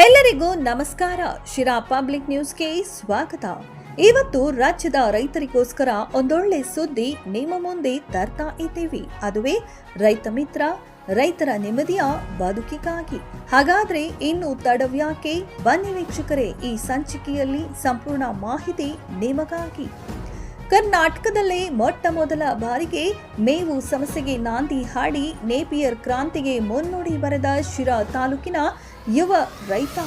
ಎಲ್ಲರಿಗೂ ನಮಸ್ಕಾರ. ಶಿರಾ ಪಬ್ಲಿಕ್ ನ್ಯೂಸ್ಗೆ ಸ್ವಾಗತ. ಇವತ್ತು ರಾಜ್ಯದ ರೈತರಿಗೋಸ್ಕರ ಒಂದೊಳ್ಳೆ ಸುದ್ದಿ ನಿಮ್ಮ ಮುಂದೆ ತರ್ತಾ ಇದ್ದೀವಿ. ಅದುವೇ ರೈತ ಮಿತ್ರ, ರೈತರ ನೆಮ್ಮದಿಯ ಬದುಕಿಗಾಗಿ. ಹಾಗಾದ್ರೆ ಇನ್ನು ತಡವ್ಯಾಕೆ ಬನ್ನಿ ವೀಕ್ಷಕರೇ, ಈ ಸಂಚಿಕೆಯಲ್ಲಿ ಸಂಪೂರ್ಣ ಮಾಹಿತಿ ನಿಮಗಾಗಿ. ಕರ್ನಾಟಕದಲ್ಲೇ ಮೊಟ್ಟ ಮೊದಲ ಬಾರಿಗೆ ಮೇವು ಸಮಸ್ಯೆಗೆ ನಾಂದಿ ಹಾಡಿ, ನೇಪಿಯರ್ ಕ್ರಾಂತಿಗೆ ಮುನ್ನುಡಿ ಬರೆದ ಶಿರಾ ತಾಲೂಕಿನ ಯುವ ರೈತ.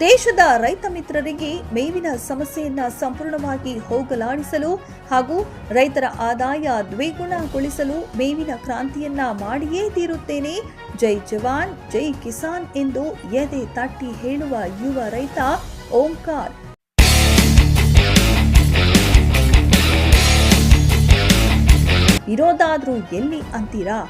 ದೇಶದ ರೈತ ಮಿತ್ರರಿಗೆ ಮೇವಿನ ಸಮಸ್ಯೆಯನ್ನ ಸಂಪೂರ್ಣವಾಗಿ ಹೋಗಲಾಡಿಸಲು ಹಾಗೂ ರೈತರ ಆದಾಯ ದ್ವಿಗುಣಗೊಳಿಸಲು ಮೇವಿನ ಕ್ರಾಂತಿಯನ್ನ ಮಾಡಿಯೇ ತೀರುತ್ತೇನೆ. ಜೈ ಜವಾನ್, ಜೈ ಕಿಸಾನ್ ಎಂದು ಎದೆ ತಟ್ಟಿ ಹೇಳುವ ಯುವ ರೈತ ಓಂಕಾರ್. ಇರೋದಾದ್ರೂ ಎಲ್ಲಿ ಅಂತೀರಾ?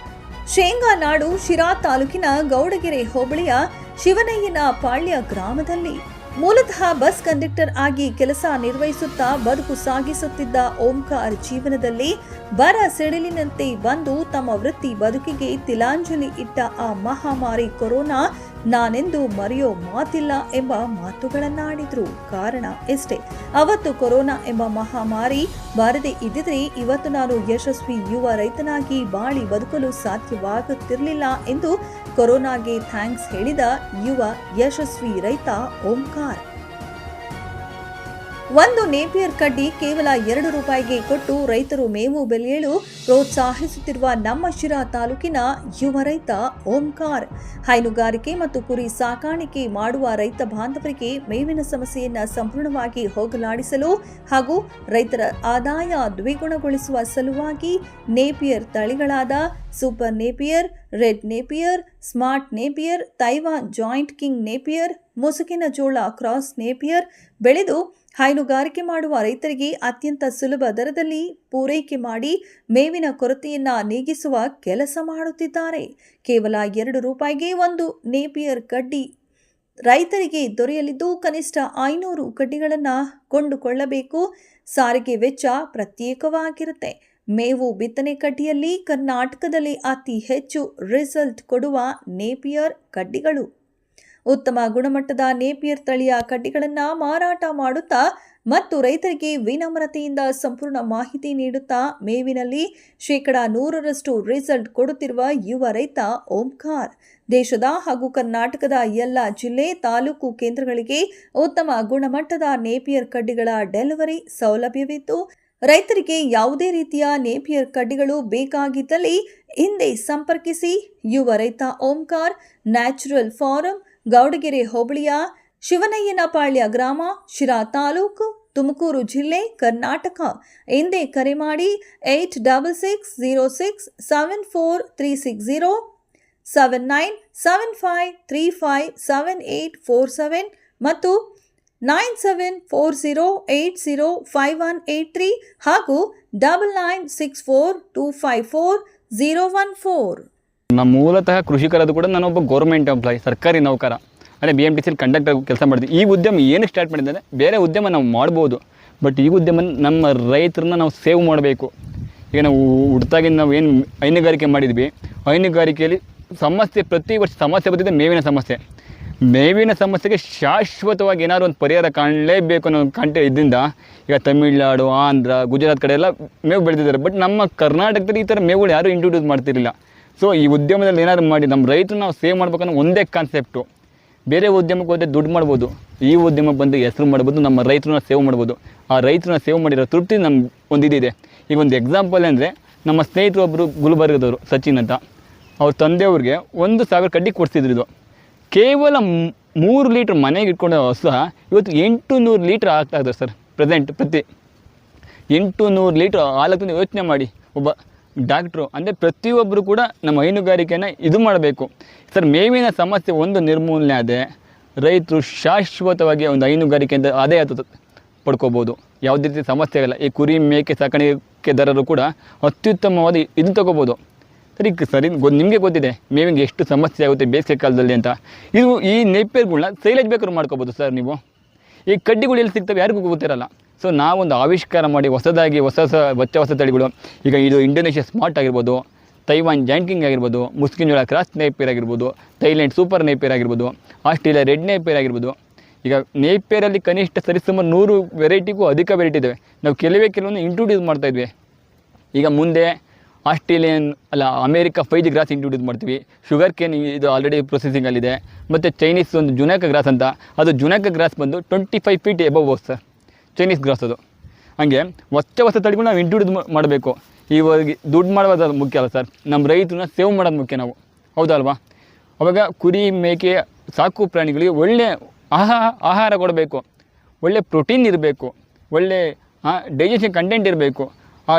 ಶೇಂಗಾ ನಾಡು ಶಿರಾ ತಾಲೂಕಿನ ಗೌಡಗೆರೆ ಹೋಬಳಿಯ ಶಿವನಯ್ಯನ ಪಾಳ್ಯ ಗ್ರಾಮದಲ್ಲಿ ಮೂಲತಃ ಬಸ್ ಕಂಡಕ್ಟರ್ ಆಗಿ ಕೆಲಸ ನಿರ್ವಹಿಸುತ್ತಾ ಬದುಕು ಸಾಗಿಸುತ್ತಿದ್ದ ಓಂಕಾರ್ ಜೀವನದಲ್ಲಿ ಬರ ಸಿಡಿಲಿನಂತೆ ಬಂದು ತಮ್ಮ ವೃತ್ತಿ ಬದುಕಿಗೆ ತಿಲಾಂಜಲಿ ಇಟ್ಟ ಆ ಮಹಾಮಾರಿ ಕೊರೋನಾ ನಾನೆಂದು ಮರೆಯೋ ಮಾತಿಲ್ಲ ಎಂಬ ಮಾತುಗಳನ್ನಾಡಿದ್ರು. ಕಾರಣ ಎಷ್ಟೇ. ಅವತ್ತು ಕೊರೋನಾ ಎಂಬ ಮಹಾಮಾರಿ ಬಾರದೆ ಇದ್ದಿದ್ರೆ ಇವತ್ತು ನಾನು ಯಶಸ್ವಿ ಯುವ ರೈತನಾಗಿ ಬಾಳಿ ಬದುಕಲು ಸಾಧ್ಯವಾಗುತ್ತಿರಲಿಲ್ಲ ಎಂದು ಕೊರೋನಾಗೆ ಥ್ಯಾಂಕ್ಸ್ ಹೇಳಿದ ಯುವ ಯಶಸ್ವಿ ರೈತ ಓಂಕಾರ್. ಒಂದು ನೇಪಿಯರ್ ಕಡ್ಡಿ ಕೇವಲ ಎರಡು ರೂಪಾಯಿಗೆ ಕೊಟ್ಟು ರೈತರು ಮೇವು ಬೆಳೆಯಲು ಪ್ರೋತ್ಸಾಹಿಸುತ್ತಿರುವ ನಮ್ಮ ಶಿರಾ ತಾಲೂಕಿನ ಯುವ ರೈತ ಓಂಕಾರ್. ಹೈನುಗಾರಿಕೆ ಮತ್ತು ಕುರಿ ಸಾಕಾಣಿಕೆ ಮಾಡುವ ರೈತ ಬಾಂಧವರಿಗೆ ಮೇವಿನ ಸಮಸ್ಯೆಯನ್ನು ಸಂಪೂರ್ಣವಾಗಿ ಹೋಗಲಾಡಿಸಲು ಹಾಗೂ ರೈತರ ಆದಾಯ ದ್ವಿಗುಣಗೊಳಿಸುವ ಸಲುವಾಗಿ Napier ತಳಿಗಳಾದ super Napier, red Napier, smart Napier, Taiwan giant king Napier, ಮುಸುಕಿನ ಜೋಳ ಕ್ರಾಸ್ ನೇಪಿಯರ್ ಬೆಳೆದು ಹೈನುಗಾರಿಕೆ ಮಾಡುವ ರೈತರಿಗೆ ಅತ್ಯಂತ ಸುಲಭ ದರದಲ್ಲಿ ಪೂರೈಕೆ ಮಾಡಿ ಮೇವಿನ ಕೊರತೆಯನ್ನು ನೀಗಿಸುವ ಕೆಲಸ ಮಾಡುತ್ತಿದ್ದಾರೆ. ಕೇವಲ ಎರಡು ರೂಪಾಯಿಗೆ ಒಂದು ನೇಪಿಯರ್ ಕಡ್ಡಿ. ರೈತರಿಗೆ ದೊರೆಯಲಿದ್ದು ಕನಿಷ್ಠ ಐನೂರು ಕಡ್ಡಿಗಳನ್ನು ಕೊಂಡುಕೊಳ್ಳಬೇಕು. ಸಾರಿಗೆ ವೆಚ್ಚ ಪ್ರತ್ಯೇಕವಾಗಿರುತ್ತೆ. ಮೇವು ಬಿತ್ತನೆ ಕಡ್ಡಿಯಲ್ಲಿ ಕರ್ನಾಟಕದಲ್ಲಿ ಅತಿ ಹೆಚ್ಚು ರಿಸಲ್ಟ್ ಕೊಡುವ ನೇಪಿಯರ್ ಕಡ್ಡಿಗಳು. ಉತ್ತಮ ಗುಣಮಟ್ಟದ ನೇಪಿಯರ್ ತಳಿಯ ಕಡ್ಡಿಗಳನ್ನು ಮಾರಾಟ ಮಾಡುತ್ತಾ ಮತ್ತು ರೈತರಿಗೆ ವಿನಮ್ರತೆಯಿಂದ ಸಂಪೂರ್ಣ ಮಾಹಿತಿ ನೀಡುತ್ತಾ ಮೇವಿನಲ್ಲಿ ಶೇಕಡ ನೂರರಷ್ಟು ರಿಸಲ್ಟ್ ಕೊಡುತ್ತಿರುವ ಯುವ ರೈತ ಓಂಕಾರ್. ದೇಶದ ಹಾಗೂ ಕರ್ನಾಟಕದ ಎಲ್ಲ ಜಿಲ್ಲೆ, ತಾಲೂಕು ಕೇಂದ್ರಗಳಿಗೆ ಉತ್ತಮ ಗುಣಮಟ್ಟದ ನೇಪಿಯರ್ ಕಡ್ಡಿಗಳ ಡೆಲಿವರಿ ಸೌಲಭ್ಯವಿದ್ದು, ರೈತರಿಗೆ ಯಾವುದೇ ರೀತಿಯ ನೇಪಿಯರ್ ಕಡ್ಡಿಗಳು ಬೇಕಾಗಿದ್ದಲ್ಲಿ ಹಿಂದೆ ಸಂಪರ್ಕಿಸಿ. ಯುವ ರೈತ ಓಂಕಾರ್ ನ್ಯಾಚುರಲ್ ಫಾರಂ ಗೌಡಗೆರೆ ಹೋಬಳಿಯ ಶಿವನಯ್ಯನಪಾಳ್ಯ ಗ್ರಾಮ, ಶಿರಾ ತಾಲೂಕು, ತುಮಕೂರು ಜಿಲ್ಲೆ, ಕರ್ನಾಟಕ. ಎಂದೇ ಕರೆ ಮಾಡಿ eight double six zero six seven four three six zero seven nine seven five three five seven eight four seven ಮತ್ತು nine seven four zero eight zero five one eight three ಹಾಗೂ double nine six four two five four zero one four. ನಮ್ಮ ಮೂಲತಃ ಕೃಷಿಕರದು ಕೂಡ ನಾನೊಬ್ಬ government employee ಸರ್ಕಾರಿ ನೌಕರ. ಅಂದರೆ B M T ಸಿಲಿ ಕಂಡಕ್ಟರ್ ಕೆಲಸ ಮಾಡಿದ್ವಿ. ಈ ಉದ್ಯಮ ಏನು ಸ್ಟಾರ್ಟ್ ಮಾಡಿದ್ದಾರೆ ಬೇರೆ ಉದ್ಯಮ ನಾವು ಮಾಡ್ಬೋದು ಬಟ್ ಈ ಉದ್ಯಮ ನಮ್ಮ ರೈತರನ್ನ ನಾವು ಸೇವ್ ಮಾಡಬೇಕು. ಈಗ ನಾವು ಹುಡ್ತಾಗಿಂದ ನಾವು ಏನು ಹೈನುಗಾರಿಕೆ ಮಾಡಿದ್ವಿ, ಹೈನುಗಾರಿಕೆಯಲ್ಲಿ ಸಮಸ್ಯೆ ಪ್ರತಿ ವರ್ಷ ಸಮಸ್ಯೆ ಬರ್ತಿದೆ, ಮೇವಿನ ಸಮಸ್ಯೆ. ಮೇವಿನ ಸಮಸ್ಯೆಗೆ ಶಾಶ್ವತವಾಗಿ ಏನಾದರೂ ಒಂದು ಪರಿಹಾರ ಕಾಣಲೇಬೇಕು ಅನ್ನೋ ಕಂಟೆ ಇದರಿಂದ, ಈಗ ತಮಿಳ್ನಾಡು, ಆಂಧ್ರ, ಗುಜರಾತ್ ಕಡೆ ಎಲ್ಲ ಮೇವು ಬೆಳೆದಿದ್ದಾರೆ. ಬಟ್ ನಮ್ಮ ಕರ್ನಾಟಕದಲ್ಲಿ ಈ ಥರ ಮೇವುಗಳು ಯಾರೂ ಇಂಟ್ರೊಡ್ಯೂಸ್ ಮಾಡ್ತಿರಲಿಲ್ಲ. ಸೊ ಈ ಉದ್ಯಮದಲ್ಲಿ ಏನಾದರೂ ಮಾಡಿ ನಮ್ಮ ರೈತರು ನಾವು ಸೇವ್ ಮಾಡ್ಬೇಕನ್ನೋ ಒಂದೇ ಕಾನ್ಸೆಪ್ಟು ಬೇರೆ ಉದ್ಯಮಕ್ಕೆ ಹೋದರೆ ದುಡ್ಡು ಮಾಡ್ಬೋದು. ಈ ಉದ್ಯಮಕ್ಕೆ ಬಂದು ಹೆಸರು ಮಾಡ್ಬೋದು, ನಮ್ಮ ರೈತರನ್ನ ಸೇವ್ ಮಾಡ್ಬೋದು. ಆ ರೈತರನ್ನ ಸೇವ್ ಮಾಡಿರೋ ತೃಪ್ತಿ ನಮ್ಮ ಒಂದು ಇದಿದೆ. ಈಗ ಒಂದು ಎಕ್ಸಾಂಪಲ್ ಅಂದರೆ, ನಮ್ಮ ಸ್ನೇಹಿತರು ಒಬ್ಬರು ಗುಲ್ಬರ್ಗದವರು, ಸಚಿನ್ ಅಂತ. ಅವ್ರ ತಂದೆಯವ್ರಿಗೆ ಒಂದು ಸಾವಿರ ಕಡ್ಡಿ ಕೊಡ್ಸಿದ್ರು ಇದು. ಕೇವಲ ಮೂರು ಲೀಟ್ರ್ ಮನೆಗೆ ಇಟ್ಕೊಂಡು ಹೊಸ ಇವತ್ತು ಎಂಟು ನೂರು ಲೀಟ್ರ್ ಆಗ್ತಾ ಇದ್ದಾರೆ ಸರ್, ಪ್ರೆಸೆಂಟ್, ಪ್ರತಿ. ಎಂಟು ನೂರು ಲೀಟ್ರ್ ಹಾಲಾಗ್ತದೆ ಯೋಚನೆ ಮಾಡಿ. ಒಬ್ಬ ಡಾಕ್ಟ್ರು ಅಂದರೆ ಪ್ರತಿಯೊಬ್ಬರು ಕೂಡ ನಮ್ಮ ಹೈನುಗಾರಿಕೆಯನ್ನು ಇದು ಮಾಡಬೇಕು. ಸರ್, ಮೇವಿನ ಸಮಸ್ಯೆ ಒಂದು ನಿರ್ಮೂಲನೆ ಆದರೆ ರೈತರು ಶಾಶ್ವತವಾಗಿ ಒಂದು ಹೈನುಗಾರಿಕೆಯಿಂದ ಆದಾಯ ಪಡ್ಕೋಬೋದು. ಯಾವುದೇ ರೀತಿ ಸಮಸ್ಯೆ ಇಲ್ಲ ಈ ಕುರಿ ಮೇಕೆ ಸಾಕಾಣಿಕೆದಾರರು ಕೂಡ ಅತ್ಯುತ್ತಮವಾದ ಇದು ತಗೋಬೋದು. ಸರಿ ಸರಿ, ಗೊ, ನಿಮಗೆ ಗೊತ್ತಿದೆ, ಮೇವಿಗೆ ಎಷ್ಟು ಸಮಸ್ಯೆ ಆಗುತ್ತೆ ಬೇಸಿಗೆ ಕಾಲದಲ್ಲಿ ಅಂತ. ಇದು ಈ ನೇಪಿಯರ್ಗಳನ್ನ ಸೈಲೇಜ್ ಬೇಕಾದ್ರೂ ಮಾಡ್ಕೋಬೋದು ಸರ್ ನೀವು. ಈ ಕಡ್ಡಿಗಳು ಎಲ್ಲಿ ಸಿಗ್ತವೆ ಯಾರಿಗೂ ಗೊತ್ತಿರಲ್ಲ. ಸೊ ನಾವೊಂದು ಆವಿಷ್ಕಾರ ಮಾಡಿ ಹೊಸದಾಗಿ ಹೊಸ ಹೊಸ ಹೊಚ್ಚ ಹೊಸ ತಳಿಗಳು. ಈಗ ಇದು ಇಂಡೋನೇಷ್ಯಾ ಸ್ಮಾರ್ಟ್ ಆಗಿರ್ಬೋದು ತೈವಾನ್ ಜಾಂಕಿಂಗ್ ಆಗಿರ್ಬೋದು ಮುಸ್ಕಿನ್ ಜೋಳ ಕ್ರಾಸ್ ನೇಪಿಯರ್ ಆಗಿರ್ಬೋದು ಥೈಲ್ಯಾಂಡ್ ಸೂಪರ್ ನೇಪಿಯರ್ ಆಗಿರ್ಬೋದು ಆಸ್ಟ್ರೇಲಿಯಾ ರೆಡ್ ನೇಪಿಯರ್ ಆಗಿರ್ಬೋದು. ಈಗ ನೇಪಿಯರಲ್ಲಿ ಕನಿಷ್ಠ ಸರಿಸುಮಾರು ನೂರು ವೆರೈಟಿಗೂ ಅಧಿಕ ವೆರೈಟಿ ಇದ್ದಾವೆ ನಾವು ಕೆಲವೇ ಕೆಲವೊಂದು ಇಂಟ್ರೊಡ್ಯೂಸ್ ಮಾಡ್ತಾ ಇದ್ವಿ. ಈಗ ಮುಂದೆ ಆಸ್ಟ್ರೇಲಿಯನ್ ಅಲ್ಲ ಅಮೇರಿಕಾ ಫೈಜ್ ಗ್ರಾಸ್ ಇಂಟ್ರೊಡ್ಯೂಸ್ ಮಾಡ್ತೀವಿ. ಶುಗರ್ ಕೇನ್ ಇದು ಆಲ್ರೆಡಿ ಪ್ರೊಸೆಸಿಂಗಲ್ಲಿದೆ ಮತ್ತು ಚೈನೀಸ್ ಒಂದು ಜುನಾಕ ಗ್ರಾಸ್ ಅಂತ. ಅದು ಜುನಾಕ ಗ್ರಾಸ್ ಬಂದು twenty five feet above sir Chinese grass ಅದು ಹಾಗೆ ಹೊಸ ಹೊಸ ತಳಿಗಳು ನಾವು ಇಂಟ್ರೊಡ್ಯೂಸ್ ಮಾಡಬೇಕು. ಇವಾಗ ದುಡ್ಡು ಮಾಡೋದು ಮುಖ್ಯ ಅಲ್ಲ ಸರ್. ನಮ್ಮ ರೈತರನ್ನ ಸೇವ್ ಮಾಡೋದು ಮುಖ್ಯ ನಾವು. ಹೌದಲ್ವಾ? ಅವಾಗ ಕುರಿ, ಮೇಕೆ ಸಾಕು ಪ್ರಾಣಿಗಳಿಗೆ ಒಳ್ಳೆ ಆಹಾರ ಆಹಾರ ಕೊಡಬೇಕು. ಒಳ್ಳೆ ಪ್ರೋಟೀನ್ ಇರಬೇಕು. ಒಳ್ಳೆ ಡೈಜೆಷನ್ ಕಂಟೆಂಟ್ ಇರಬೇಕು.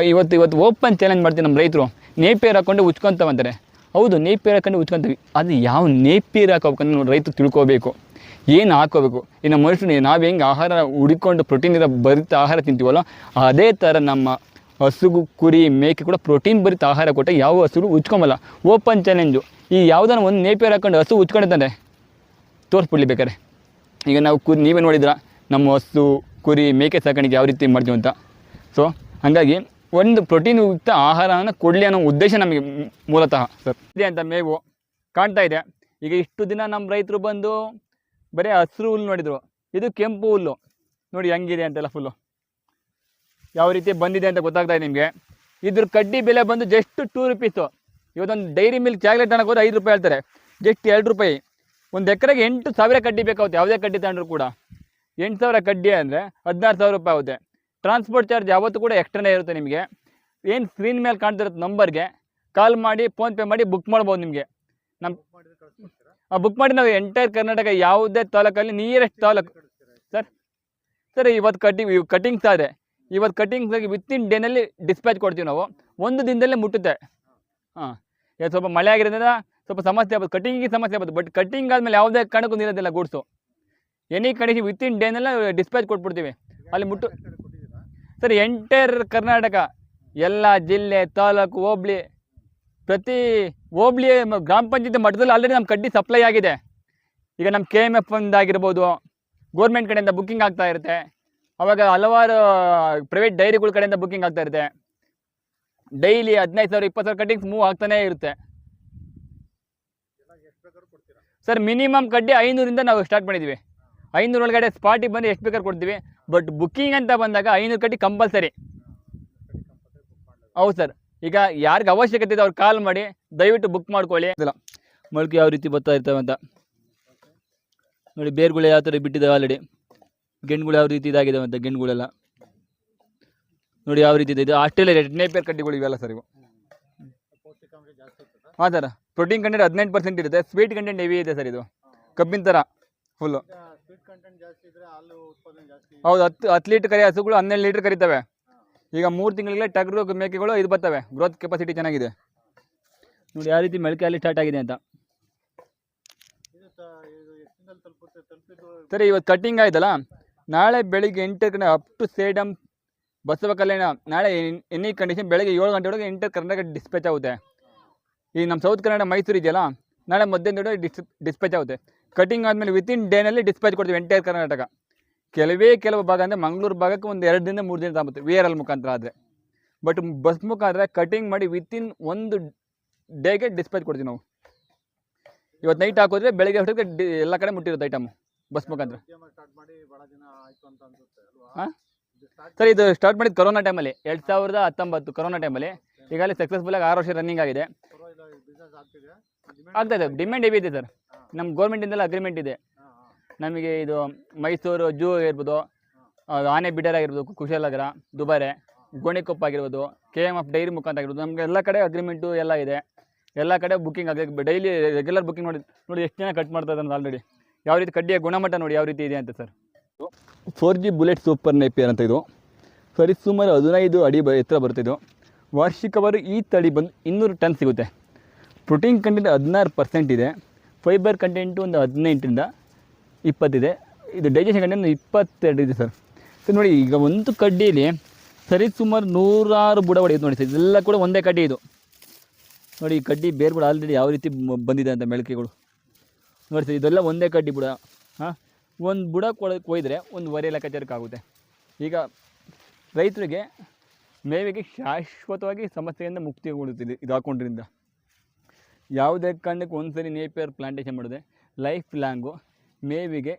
ಇವತ್ತು ಇವತ್ತು ಓಪನ್ ಚಾಲೆಂಜ್ ಮಾಡ್ತೀವಿ ನಮ್ಮ ರೈತರು. ನೇಪಿಯರ್ ಹಾಕ್ಕೊಂಡು ಅಂತಾರೆ ಹೌದು ನೇಪಿಯರ್ ಹಾಕೊಂಡು ಉಚ್ಕೊಂತೀವಿ ಅದು ಯಾವ ನೇಪೇರ್ ಹಾಕೋಬೇಕಂದ್ರೆ ರೈತರು ತಿಳ್ಕೋಬೇಕು. ಏನು ಹಾಕೋಬೇಕು? ಇನ್ನು ಮನುಷ್ಯನಿಗೆ ನಾವು ಹೆಂಗೆ ಆಹಾರ ಹುಡುಕೊಂಡು ಪ್ರೋಟೀನ್ ಇರೋ ಭರಿತ ಆಹಾರ ತಿಂತೀವಲ್ಲ ಅದೇ ಥರ ನಮ್ಮ ಹಸುಗು ಕುರಿ ಮೇಕೆ ಕೂಡ ಪ್ರೋಟೀನ್ ಭರಿತ ಆಹಾರ ಕೊಟ್ಟರೆ ಯಾವ ಹಸುಗಳು ಉಚ್ಕೊಂಬಲ್ಲ ಓಪನ್ ಚಾಲೆಂಜು ಈ ಯಾವುದನ್ನ ಒಂದು ನೇಪಿಯರ್ ಹಾಕೊಂಡು ಹಸು ಉಚ್ಕೊಂಡಿದ್ದಾನೆ ತೋರಿಸ್ಬಿಡ್ಲಿ ಬೇಕಾರೆ. ಈಗ ನಾವು ಕುರಿ ನೀವೇ ನೋಡಿದ್ರ ನಮ್ಮ ಹಸು ಕುರಿ ಮೇಕೆ ಸಾಕಾಣಿಕೆ ಯಾವ ರೀತಿ ಮಾಡ್ತೀವಿ ಅಂತ. ಸೊ ಹಾಗಾಗಿ ಒಂದು ಪ್ರೋಟೀನ್ ಯುಕ್ತ ಆಹಾರನ ಕೊಡಲಿ ಅನ್ನೋ ಉದ್ದೇಶ ನಮಗೆ ಮೂಲತಃ. ಸರ್. ಇದೆ ಅಂತ ಮೇವು ಕಾಣ್ತಾ ಇದೆ. ಈಗ ಇಷ್ಟು ದಿನ ನಮ್ಮ ರೈತರು ಬಂದು ಬರೀ ಹಸಿರು ಹುಲ್ಲು ನೋಡಿದರು. ಇದು ಕೆಂಪು ಹುಲ್ಲು. ನೋಡಿ ಹೆಂಗಿದೆ ಅಂತೆಲ್ಲ ಫುಲ್ಲು ಯಾವ ರೀತಿ ಬಂದಿದೆ ಅಂತ ಗೊತ್ತಾಗ್ತಾ ಇದೆ ನಿಮಗೆ. ಇದ್ರ ಕಡ್ಡಿ ಬೆಲೆ ಬಂದು ಜಸ್ಟ್ ಟೂ ರುಪೀಸು ಇವತ್ತೊಂದು ಡೈರಿ ಮಿಲ್ಕ್ ಚಾಕ್ಲೇಟ್ ತನಕ ಹೋದ್ರೆ ಐದು ರೂಪಾಯಿ ಹೇಳ್ತಾರೆ. ಜಸ್ಟ್ ಎರಡು ರೂಪಾಯಿ. ಒಂದು ಎಕರೆಗೆ ಎಂಟು ಸಾವಿರ ಕಡ್ಡಿ ಬೇಕಾಗುತ್ತೆ. ಯಾವುದೇ ಕಡ್ಡಿ ತಗೊಂಡ್ರು ಕೂಡ. ಎಂಟು ಸಾವಿರ ಕಡ್ಡಿ ಅಂದರೆ ಹದಿನಾರು ಸಾವಿರ ರೂಪಾಯಿ ಆಗುತ್ತೆ. ಟ್ರಾನ್ಸ್ಪೋರ್ಟ್ ಚಾರ್ಜ್ ಯಾವತ್ತೂ ಕೂಡ ಎಕ್ಸ್ಟ್ರಾನೇ ಇರುತ್ತೆ ನಿಮಗೆ. ಏನು ಸ್ಕ್ರೀನ್ ಮೇಲೆ ಕಾಣ್ತಿರುತ್ತೆ ನಂಬರ್ಗೆ ಕಾಲ್ ಮಾಡಿ ಫೋನ್ಪೇ ಮಾಡಿ ಬುಕ್ ಮಾಡ್ಬೋದು ನಿಮಗೆ. ನಮ್ಮ ಬುಕ್ ಮಾಡಿ ನಾವು ಎಂಟೈರ್ ಕರ್ನಾಟಕ ಯಾವುದೇ ತಾಲೂಕಲ್ಲಿ ನಿಯರೆಸ್ಟ್ ತಾಲೂಕು. ಸರ್ ಸರ್ ಇವತ್ತು ಕಟಿಂಗ್ ಕಟಿಂಗ್ಸ್ ಆದರೆ ಇವತ್ತು ಕಟಿಂಗ್ಸ್ ಆಗಿ ವಿತಿನ್ ಡೇನಲ್ಲಿ ಡಿಸ್ಪ್ಯಾಚ್ ಕೊಡ್ತೀವಿ ನಾವು. ಒಂದು ದಿನದಲ್ಲೇ ಮುಟ್ಟುತ್ತೆ. ಹಾಂ ಸ್ವಲ್ಪ ಮಳೆ ಆಗಿರೋದ್ರಿಂದ ಸ್ವಲ್ಪ ಸಮಸ್ಯೆ ಆಗ್ಬೋದು. ಕಟಿಂಗಿಗೆ ಸಮಸ್ಯೆ ಆಗ್ಬೋದು. ಬಟ್ ಕಟಿಂಗ್ ಆದಮೇಲೆ ಯಾವುದೇ ಕಾರಣಕ್ಕೂ ನೀರೋದಿಲ್ಲ ಗೂಡ್ಸು ಎನಿ ಕಂಡೀಷನ್ ವಿತಿನ್ ಡೇನೆಲ್ಲ ಡಿಸ್ಪ್ಯಾಚ್ ಕೊಟ್ಬಿಡ್ತೀವಿ. ಅಲ್ಲಿ ಮುಟ್ಟು ಸರ್ ಎಂಟೈರ್ ಕರ್ನಾಟಕ, ಎಲ್ಲ ಜಿಲ್ಲೆ, ತಾಲೂಕು ಹೋಬ್ಳಿ ಪ್ರತಿ ಹೋಬ್ಳಿ ಮ- ಗ್ರಾಮ ಪಂಚಾಯತಿ ಮಟ್ಟದಲ್ಲಿ ಆಲ್ರೆಡಿ ನಮ್ಮ ಕಡ್ಡಿ ಸಪ್ಲೈ ಆಗಿದೆ. ಈಗ ನಮ್ಮ ಕೆ ಎಂ ಎಫ್ ಆಗಿರ್ಬೋದು ಗೋರ್ಮೆಂಟ್ ಕಡೆಯಿಂದ ಬುಕ್ಕಿಂಗ್ ಆಗ್ತಾ ಇರುತ್ತೆ. ಅವಾಗ ಹಲವಾರು ಪ್ರೈವೇಟ್ ಡೈರಿಗಳ ಕಡೆಯಿಂದ ಬುಕ್ಕಿಂಗ್ ಆಗ್ತಾ ಇರುತ್ತೆ. ಡೈಲಿ ಹದಿನೈದು ಸಾವಿರ, ಇಪ್ಪತ್ತು ಸಾವಿರ ಕಟ್ಟಿಂಗ್ಸ್ ಮೂವ್ ಆಗ್ತಾನೇ ಇರುತ್ತೆ. ಸರ್ ಮಿನಿಮಮ್ ಕಡ್ಡಿ ಐನೂರಿಂದ ನಾವು ಸ್ಟಾರ್ಟ್ ಮಾಡಿದ್ದೀವಿ ಐನೂರು ಒಳಗಡೆ ಸ್ಪಾಟಿಗೆ ಬಂದು ಎಷ್ಟು ಬೇಕಾದ್ರೆ ಕೊಡ್ತೀವಿ. ಬಟ್ ಬುಕ್ಕಿಂಗ್ ಅಂತ ಬಂದಾಗ ಐನೂರು ಕಟ್ಟಿ ಕಂಪಲ್ಸರಿ ಹೌದು ಸರ್. ಈಗ ಯಾರಿಗೆ ಅವಶ್ಯಕತೆ ಇದೆ ಅವ್ರು ಕಾಲ್ ಮಾಡಿ ದಯವಿಟ್ಟು ಬುಕ್ ಮಾಡ್ಕೊಳ್ಳಿ. ಇಲ್ಲ. ಮೊಳಕೆ ಯಾವ ರೀತಿ ಬರ್ತಾ ಇರ್ತವೆ ಅಂತ. ನೋಡಿ ಬೇರುಗಳು ಯಾವ ಥರ ಬಿಟ್ಟಿದ್ದಾವೆ ಆಲ್ರೆಡಿ ಗೆಣ್ಗಳು ಯಾವ ರೀತಿ ಇದಾಗಿದ್ದಾವೆ ಅಂತ ಗೆಣ್ಗಳೆಲ್ಲ ನೋಡಿ ಯಾವ ರೀತಿ ಇದೆ. ಇದು ಆಸ್ಟ್ರೇಲಿಯಾ ರೆಡ್ ಪೇರ್ ಕಡ್ಡಿಗಳು ಇವೆಲ್ಲ ಸರ್ ಇವು. ಹಾಂ ಸರ್ ಪ್ರೋಟೀನ್ ಕಂಟೆಂಟ್ ಹದಿನೆಂಟು ಪರ್ಸೆಂಟ್ ಇರುತ್ತೆ. ಸ್ವೀಟ್ ಕಂಟೆಂಟ್ ಹೆವಿ ಇದೆ ಸರ್ ಇದು. ಕಬ್ಬಿನ ಥರ ಫುಲ್ಲು ಸ್ವೀಟ್ ಕಂಟೆಂಟ್ ಜಾಸ್ತಿ ಇದ್ರೆ ಹಾಲು ಉತ್ಪಾದನೆ ಜಾಸ್ತಿ. ಹೌದು ಹತ್ತು ಹತ್ತು ಲೀಟ್ರ್ ಕರಿ ಹಸುಗಳು ಹನ್ನೆರಡು ಲೀಟ್ರ್ ಕರಿತವೆ. ಈಗ ಮೂರು ತಿಂಗಳಿಗೆ ಟಗರು, ಮೇಕೆಗಳು ಇದು ಬರ್ತವೆ. ಗ್ರೋತ್ ಕೆಪಾಸಿಟಿ ಚೆನ್ನಾಗಿದೆ. ನೋಡಿ, ಯಾವ ರೀತಿ ಮೆಳಕೆ ಅಲ್ಲಿ ಸ್ಟಾರ್ಟ್ ಆಗಿದೆ ಅಂತ. ಸರಿ, ಇವತ್ತು ಕಟ್ಟಿಂಗ್ ಆಯ್ತಲ್ಲ? ನಾಳೆ ಬೆಳಿಗ್ಗೆ ಎಂಟು ಕಡೆ ಅಪ್ ಟು ಸೇಡಮ್ ಬಸವ ಕಲ್ಯಾಣ, ನಾಳೆ ಎನಿ ಕಂಡೀಷನ್ ಬೆಳಗ್ಗೆ ಏಳು ಗಂಟೆ ಒಳಗೆ ಎಂಟು ಕರ್ನಾಟಕ ಡಿಸ್ಪ್ಯಾಚ್ ಆಗುತ್ತೆ. ಈ ನಮ್ಮ ಸೌತ್ ಕನ್ನಡ ಮೈಸೂರು ಇದೆಯಲ್ಲ, ನಾಳೆ ಮಧ್ಯಾಹ್ನದೊಳಗೆ ಡಿಸ್ ಡಿಸ್ಪ್ಯಾಚ್ ಆಗುತ್ತೆ. ಕಟಿಂಗ್ ಆದಮೇಲೆ ವಿತಿನ್ ಡೇನಲ್ಲಿ ಡಿಸ್ಪ್ಯಾಚ್ ಕೊಡ್ತೀವಿ ಎಂಟೈರ್ ಕರ್ನಾಟಕ. ಕೆಲವೇ ಕೆಲವು ಭಾಗ ಅಂದರೆ ಮಂಗಳೂರು ಭಾಗಕ್ಕೆ ಒಂದು ಎರಡು ದಿನ ಮೂರು ದಿನ ತಗುತ್ತೆ ವಿ ಆರ್ ಎಲ್ ಮುಖಾಂತರ ಆದರೆ. ಬಟ್ ಬಸ್ ಮುಖಾಂತರ ಕಟಿಂಗ್ ಮಾಡಿ ವಿತಿನ್ ಒಂದು ಡೇಗೆ ಡಿಸ್ಪ್ಯಾಚ್ ಕೊಡ್ತೀವಿ ನಾವು. ಇವತ್ತು ನೈಟ್ ಹಾಕೋದ್ರೆ ಬೆಳಗ್ಗೆ ಅಷ್ಟೊತ್ತಿಗೆ ಡಿ ಎಲ್ಲ ಕಡೆ ಮುಟ್ಟಿರುತ್ತೆ ಐಟಮು ಬಸ್ ಮುಖಾಂತರ. ಹಾಂ? ಸರ್ ಇದು ಸ್ಟಾರ್ಟ್ ಮಾಡಿದ್ದು ಕೊರೋನಾ ಟೈಮಲ್ಲಿ ಎರಡು ಸಾವಿರದ ಹತ್ತೊಂಬತ್ತು ಕೊರೋನಾ ಟೈಮಲ್ಲಿ ಈಗಾಗಲೇ ಸಕ್ಸಸ್ಫುಲ್ಲಾಗಿ ಆರು ವರ್ಷ ರನ್ನಿಂಗ್ ಆಗಿದೆ. ಆಗ್ತದೆ. ಆಗ್ತಾ ಇದೆ ಡಿಮ್ಯಾಂಡ್ ಹೇಗಿದೆ ಇದೆ ಸರ್ ನಮ್ಮ ಗೌರ್ಮೆಂಟಿಂದೆಲ್ಲ ಅಗ್ರಿಮೆಂಟ್ ಇದೆ. ನಮಗೆ ಇದು ಮೈಸೂರು ಜೂ ಆಗಿರ್ಬೋದು ಆನೆ ಬಿಡರ್ ಆಗಿರ್ಬೋದು ಕುಶಾಲನಗರ ದುಬಾರೆ, ಗೋಣಿಕೊಪ್ಪ ಆಗಿರ್ಬೋದು, ಕೆ ಎಂ ಎಫ್ ಡೈರಿ ಮುಖಾಂತರ ಆಗಿರ್ಬೋದು, ನಮಗೆ ಎಲ್ಲ ಕಡೆ ಅಗ್ರಿಮೆಂಟು ಎಲ್ಲ ಇದೆ. ಎಲ್ಲ ಕಡೆ ಬುಕ್ಕಿಂಗ್ ಆಗಿದೆ ಡೈಲಿ ರೆಗ್ಯುಲರ್ ಬುಕ್ಕಿಂಗ್ ನೋಡಿ ನೋಡಿ ಎಷ್ಟು ಜನ ಕಟ್ ಮಾಡ್ತಾ ಇದ್ದಾರೆ ಆಲ್ರೆಡಿ ಯಾವ ರೀತಿ ಕಡ್ಡಿಯ ಗುಣಮಟ್ಟ ನೋಡಿ ಯಾವ ರೀತಿ ಇದೆ ಅಂತ sir four G bullet super Napier ಅಂತ ಇದು. ಸರಿ ಸುಮಾರು ಹದಿನೈದು ಅಡಿ ಬ ಎತ್ತರ ಬರ್ತಿದ್ದು ವಾರ್ಷಿಕವಾರು ಈ ತಳಿ ಬಂದು ಇನ್ನೂರು ಟನ್ ಸಿಗುತ್ತೆ. ಪ್ರೋಟೀನ್ ಕಂಟೆಂಟ್ ಹದಿನಾರು ಪರ್ಸೆಂಟ್ ಇದೆ. ಫೈಬರ್ ಕಂಟೆಂಟು ಒಂದು ಹದಿನೆಂಟರಿಂದ ಇಪ್ಪತ್ತಿದೆ. ಇದು ಡೈಜೆಷನ್ ಕಂಟೆಂಟ್ ಇಪ್ಪತ್ತೆರಡು ಇದೆ ಸರ್. ಸರ್ ನೋಡಿ, ಈಗ ಒಂದು ಕಡ್ಡಿಯಲ್ಲಿ ಸರಿ ಸುಮಾರು ನೂರಾರು ಬುಡ ಹೊಡೆಯುತ್ತೆ ನೋಡಿ ಸರ್. ಇದೆಲ್ಲ ಕೂಡ ಒಂದೇ ಕಡ್ಡಿ ಇದು. ನೋಡಿ, ಈ ಕಡ್ಡಿ ಬೇರೆ ಬುಡ ಆಲ್ರೆಡಿ ಯಾವ ರೀತಿ ಬಂದಿದೆ ಅಂತ ಮೆಳಕೆಗಳು ನೋಡಿ ಸರ್, ಇದೆಲ್ಲ ಒಂದೇ ಕಡ್ಡಿ ಬುಡ. ಹಾಂ? ಒಂದು ಬುಡ ಕೊಡ ಕೊಯ್ದರೆ ಒಂದು ವರೆ ಲೆಕ್ಕಾಚಾರಕ್ಕಾಗುತ್ತೆ ಈಗ ರೈತರಿಗೆ ಮೇವಿಗೆ ಶಾಶ್ವತವಾಗಿ ಸಮಸ್ಯೆಯಿಂದ ಮುಕ್ತಿಗೊಳ್ಳುತ್ತಿದೆ ಇದು ಹಾಕೊಂಡ್ರಿಂದ. ಯಾವುದೇ ಕಾರಣಕ್ಕೆ ಒಂದು ಸರಿ ನೇಪಿಯರ್ ಪ್ಲಾಂಟೇಷನ್ ಮಾಡಿದೆ ಲೈಫ್ ಲಾಂಗು ಮೇವಿಗೆ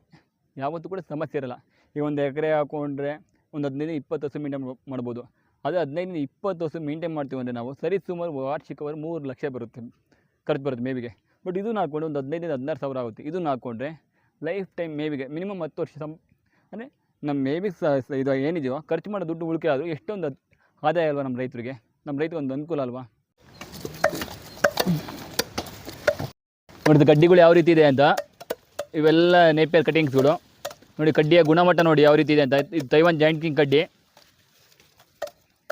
ಯಾವತ್ತೂ ಕೂಡ ಸಮಸ್ಯೆ ಇರಲ್ಲ. ಈಗ ಒಂದು ಎಕರೆ ಹಾಕೊಂಡ್ರೆ ಒಂದು ಹದಿನೈದು ಇಪ್ಪತ್ತು ಹಸು ಮೇಂಟೈನ್ ಮಾಡ್ಬೋದು. ಅದೇ ಹದಿನೈದು ಇಪ್ಪತ್ತು ಹಸು ಮೇಂಟೈನ್ ಮಾಡ್ತೀವಿ ಅಂದರೆ ನಾವು ಸರಿ ಸುಮಾರು ವಾರ್ಷಿಕವಾಗಿ ಮೂರು ಲಕ್ಷ ಬರುತ್ತೆ, ಖರ್ಚು ಬರುತ್ತೆ ಮೇವಿಗೆ. ಬಟ್ ಇದನ್ನ ಹಾಕ್ಕೊಂಡು ಒಂದು ಹದಿನೈದರಿಂದ ಹದಿನಾರು ಸಾವಿರ ಆಗುತ್ತೆ. ಇದನ್ನ ಹಾಕ್ಕೊಂಡ್ರೆ ಲೈಫ್ ಟೈಮ್ ಮೇವಿಗೆ ಮಿನಿಮಮ್ ಹತ್ತು ವರ್ಷ ಸಂ ಅಂದರೆ ನಮ್ಮ ಮೇವಿಗೆ ಸ- ಇದು ಏನಿದೆಯೋ ಖರ್ಚು ಮಾಡೋ ದುಡ್ಡು ಉಳಿಕೆ ಆದರೂ ಎಷ್ಟೊಂದು ಆದಾಯ ಅಲ್ವಾ ನಮ್ಮ ರೈತರಿಗೆ? ನಮ್ಮ ರೈತರಿಗೆ ಒಂದು ಅನುಕೂಲ ಅಲ್ವಾ? ನೋಡಿದ ಗಡ್ಡಿಗಳು ಯಾವ ರೀತಿ ಇದೆ ಅಂತ ಇವೆಲ್ಲ ನೇಪಿಯರ್ ಕಟಿಂಗ್ಸ್ಗಳು ನೋಡಿ, ಕಡ್ಡಿಯ ಗುಣಮಟ್ಟ ನೋಡಿ ಯಾವ ರೀತಿ ಇದೆ ಅಂತ. ಇದು ತೈವಾನ್ ಜಾಯಿಂಟ್ ಕಿಂಗ್ ಕಡ್ಡಿ.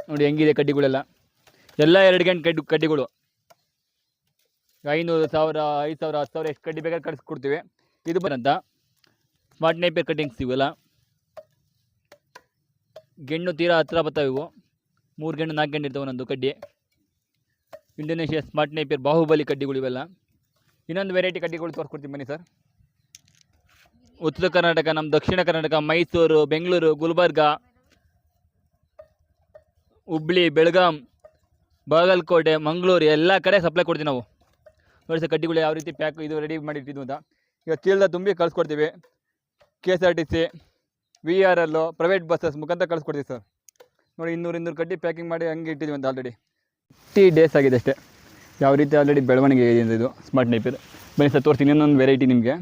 ನೋಡಿ, ಹೆಂಗಿದೆ ಕಡ್ಡಿಗಳೆಲ್ಲ. ಎಲ್ಲ ಎರಡು ಗಂಟೆ ಕಡ್ಡಿ, ಕಡ್ಡಿಗಳು. ಐನೂರು ಸಾವಿರ, ಐದು ಸಾವಿರ, ಹತ್ತು ಸಾವಿರ ಎಷ್ಟು ಕಡ್ಡಿ ಬೇಕಾದ್ರೆ ಕಳಿಸ್ಕೊಡ್ತೀವಿ ಇದು ಬರಂತ ಸ್ಮಾರ್ಟ್ ನೇಪಿಯರ್ ಕಟಿಂಗ್ಸ್ ಇವೆಲ್ಲ. ಗೆಣ್ಣು ತೀರಾ ಹತ್ತಿರ ಬರ್ತಾವೆ ಇವು. ಮೂರು ಗೆಣ್ಣು, ನಾಲ್ಕು ಗೆಣ್ಣು ಇರ್ತವೆ ಒಂದೊಂದು ಕಡ್ಡಿ. ಇಂಡೋನೇಷಿಯಾ ಸ್ಮಾರ್ಟ್ ನೇಪಿಯರ್ ಬಾಹುಬಲಿ ಕಡ್ಡಿಗಳು ಇವೆಲ್ಲ. ಇನ್ನೊಂದು ವೆರೈಟಿ ಕಡ್ಡಿಗಳು ತೋರಿಸ್ಕೊಡ್ತೀನಿ ಬನ್ನಿ ಸರ್. ಉತ್ತರ ಕರ್ನಾಟಕ ನಮ್ಮ ದಕ್ಷಿಣ ಕರ್ನಾಟಕ, ಮೈಸೂರು, ಬೆಂಗಳೂರು, ಗುಲ್ಬರ್ಗ, ಹುಬ್ಳಿ, ಬೆಳಗಾಂ, ಬಾಗಲಕೋಟೆ, ಮಂಗಳೂರು ಎಲ್ಲ ಕಡೆ ಸಪ್ಲೈ ಕೊಡ್ತೀವಿ ನಾವು. ನೋಡಿ ಸರ್ ಕಡ್ಡಿಗಳು ಯಾವ ರೀತಿ ಪ್ಯಾಕ್ ಇದು ರೆಡಿ ಮಾಡಿಟ್ಟಿದ್ದು ಅಂತ. ಈಗ ಚೀಲದ ತುಂಬಿ ಕಳಿಸ್ಕೊಡ್ತೀವಿ. K S R T C V R L private buses ಮುಖಾಂತರ ಕಳಿಸ್ಕೊಡ್ತೀವಿ ಸರ್ ನೋಡಿ ಇನ್ನೂರು ಇನ್ನೂರು ಕಡ್ಡಿ ಪ್ಯಾಕಿಂಗ್ ಮಾಡಿ ಹಂಗೆ ಇಟ್ಟಿದ್ವಿ ಅಂತ ಆಲ್ರೆಡಿ ಟಿ ಡೇಸ್ ಆಗಿದೆ ಅಷ್ಟೇ. ಯಾವ ರೀತಿ ಆಲ್ರೆಡಿ ಬೆಳವಣಿಗೆ ಇದೆ ಇದು. ಸ್ಮಾರ್ಟ್ ನೇಪಿಯರ್ ಬನ್ನಿ ಸರ್ ತೋರಿಸ್ತೀನಿ. ಇನ್ನೊಂದು ವೆರೈಟಿ ನಿಮಗೆ.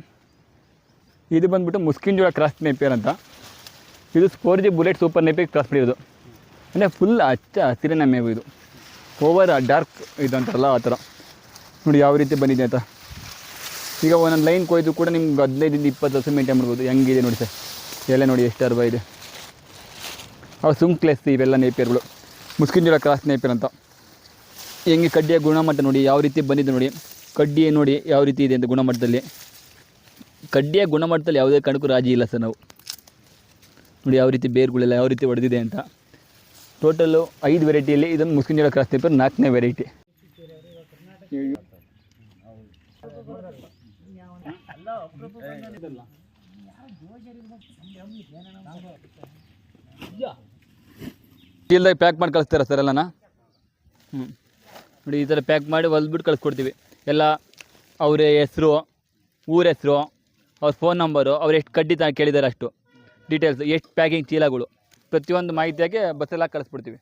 ಇದು ಬಂದುಬಿಟ್ಟು ಮುಸ್ಕಿನ್ ಜೋಳ ಕ್ರಾಸ್ ನೇಪಿಯರ್ ಅಂತ. ಇದು four G bullet super Napier cross ಬಿಡಿರೋದು ಅಂದರೆ ಫುಲ್ ಹಚ್ಚ ಹಸಿರಿನ ಮೇವು ಇದು. ಓವರ್ ಡಾರ್ಕ್ ಇದು ಅಂತಾರಲ್ಲ, ಆ ಥರ. ನೋಡಿ ಯಾವ ರೀತಿ ಬಂದಿದೆ ಅಂತ. ಈಗ ಒಂದೊಂದು ಲೈನ್ ಕೊಯ್ದು ಕೂಡ ನಿಮ್ಗೆ ಹದಿನೈದಿಂದ ಇಪ್ಪತ್ತು ವರ್ಷ ಮೇಂಟೈನ್ ಮಾಡ್ಬೋದು. ಹೆಂಗಿದೆ ನೋಡಿ ಸರ್? ಎಲ್ಲ ನೋಡಿ ಎಷ್ಟು ಅರ್ಬ ಇದೆ. ಅವು ಸುಂಕ್ಲೆಸ್ ಇವೆಲ್ಲ ನೇಪಿಯರ್ಗಳು ಮುಸ್ಕಿನ್ ಜೋಳ ಕ್ರಾಸ್ ನೇಪಿಯರ್ ಅಂತ. ಹೆಂಗೆ ಕಡ್ಡಿಯ ಗುಣಮಟ್ಟ ನೋಡಿ, ಯಾವ ರೀತಿ ಬಂದಿದೆ ನೋಡಿ. ಕಡ್ಡಿ ನೋಡಿ ಯಾವ ರೀತಿ ಇದೆ ಅಂತ ಗುಣಮಟ್ಟದಲ್ಲಿ. ಕಡ್ಡಿಯ ಗುಣಮಟ್ಟದಲ್ಲಿ ಯಾವುದೇ ಕಾರಣಕ್ಕೂ ರಾಜಿ ಇಲ್ಲ ಸರ್ ನಾವು. ನೋಡಿ ಯಾವ ರೀತಿ ಬೇರುಗಳೆಲ್ಲ ಯಾವ ರೀತಿ ಹೊಡೆದಿದೆ ಅಂತ. ಟೋಟಲ್ಲು ಐದು ವೆರೈಟಿಯಲ್ಲಿ ಇದನ್ನು ಮುಸ್ಕಿನ್ ಜೋಳ ಕ್ರಾಸ್ ಪೇಪರ್ ನಾಲ್ಕನೇ ವೆರೈಟಿ ಚೀಲ್ದಾಗ ಪ್ಯಾಕ್ ಮಾಡಿ ಕಳಿಸ್ತಾರ ಸರ್ ಎಲ್ಲನ? ಹ್ಞೂ ನೋಡಿ ಈ ಥರ ಪ್ಯಾಕ್ ಮಾಡಿ ಹೊಲ್ದ್ಬಿಟ್ಟು ಕಳಿಸ್ಕೊಡ್ತೀವಿ. ಎಲ್ಲ ಅವರ ಹೆಸರು, ಊರ ಹೆಸ್ರು ಅವ್ರ ಫೋನ್ ನಂಬರು ಅವ್ರು ಎಷ್ಟು ಕಡ್ಡಿ ತಾನು ಕೇಳಿದ್ದಾರೆ ಅಷ್ಟು. ಡೀಟೇಲ್ಸ್ ಎಷ್ಟು ಪ್ಯಾಕಿಂಗ್ ಚೀಲಗಳು. ಪ್ರತಿಯೊಂದು ಮಾಹಿತಿಯಾಗೆ ಬಸ್ಸೆಲ್ಲ ಕಳಿಸ್ಬಿಡ್ತೀವಿ.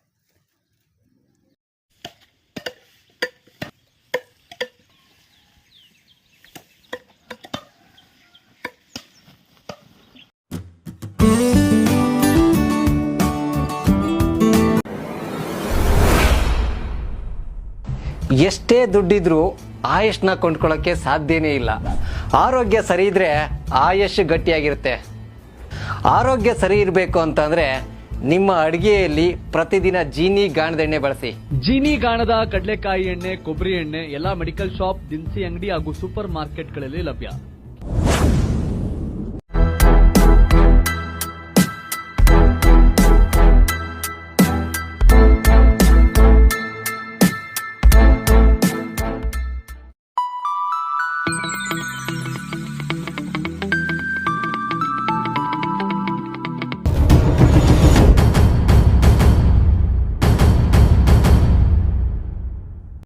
ಎಷ್ಟೇ ದುಡ್ಡಿದ್ರೂ ಆಯುಷ್ನ ಕೊಂಡ್ಕೊಳ್ಳೋಕ್ಕೆ ಸಾಧ್ಯನೇ ಇಲ್ಲ. ಆರೋಗ್ಯ ಸರಿ ಇದ್ರೆ ಆಯಸ್ಸು ಗಟ್ಟಿಯಾಗಿರುತ್ತೆ. ಆರೋಗ್ಯ ಸರಿ ಇರಬೇಕು ಅಂತಂದ್ರೆ ನಿಮ್ಮ ಅಡಿಗೆಯಲ್ಲಿ ಪ್ರತಿದಿನ ಜೀನಿ ಗಾಣದ ಎಣ್ಣೆ ಬಳಸಿ. ಜೀನಿ ಗಾಣದ ಕಡಲೆಕಾಯಿ ಎಣ್ಣೆ, ಕೊಬ್ಬರಿ ಎಣ್ಣೆ, ಎಲ್ಲಾ ಮೆಡಿಕಲ್ ಶಾಪ್, ದಿನಸಿ ಅಂಗಡಿ ಹಾಗೂ ಸೂಪರ್ ಮಾರ್ಕೆಟ್ಗಳಲ್ಲಿ ಲಭ್ಯ.